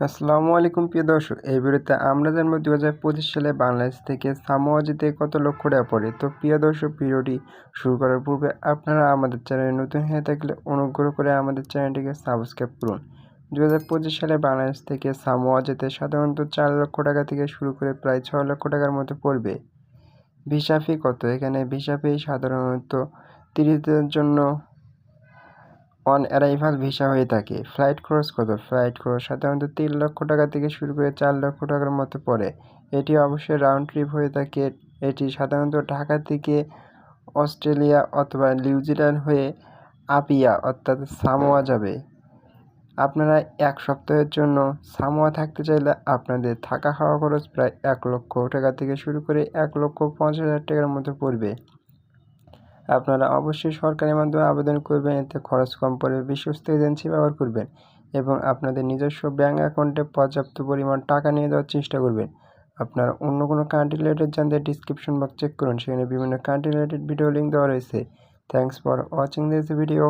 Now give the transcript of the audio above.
আসসালামু আলাইকুম, প্রিয় দর্শক। এই ভিডিওতে আমরা জানব দু হাজার পঁচিশ সালে বাংলাদেশ থেকে সামোয়া যেতে কত লক্ষ টাকা পড়ে। তো প্রিয় দর্শক, ভিডিওটি শুরু করার পূর্বে আপনারা আমাদের চ্যানেলে নতুন হয়ে থাকলে অনুগ্রহ করে আমাদের চ্যানেলটিকে সাবস্ক্রাইব করুন। দু হাজার পঁচিশ সালে বাংলাদেশ থেকে সামোয়া যেতে সাধারণত চার লক্ষ টাকা থেকে শুরু করে প্রায় ছয় লক্ষ টাকার মতো পড়বে। ভিসা ফি কত? এখানে ভিসা ফি সাধারণত তিরিশ দিনের জন্য অন অ্যারাইভাল ভিসা হয়ে থাকে। ফ্লাইট খরচ কত? ফ্লাইট খরচ সাধারণত তিন লক্ষ টাকা থেকে শুরু করে চার লক্ষ টাকার মতো পড়ে। এটি অবশ্যই রাউন্ড ট্রিপ হয়ে থাকে। এটি সাধারণত ঢাকা থেকে অস্ট্রেলিয়া অথবা নিউজিল্যান্ড হয়ে আপিয়া, অর্থাৎ সামোয়া যাবে। আপনারা এক সপ্তাহের জন্য সামোয়া থাকতে চাইলে আপনাদের থাকা খাওয়া খরচ প্রায় এক লক্ষ টাকা থেকে শুরু করে এক লক্ষ পঞ্চাশ হাজার টাকার মতো পড়বে। আপনারা অবশ্যই সরকারের মাধ্যমে আবেদন করবেন, এতে খরচ কম পড়বে বিশ্বস্ত এজেন্সি ব্যবহার করবেন এবং আপনাদের নিজস্ব ব্যাঙ্ক অ্যাকাউন্টে পর্যাপ্ত পরিমাণ টাকা নিয়ে যাওয়ার চেষ্টা করবেন। আপনারা অন্য কোনো কান্ট্রি রিলেটেড জানতে ডিসক্রিপশন বক্স চেক করুন, সেখানে বিভিন্ন কান্ট্রি রিলেটেড ভিডিও লিঙ্ক দেওয়া রয়েছে। Thanks for watching this video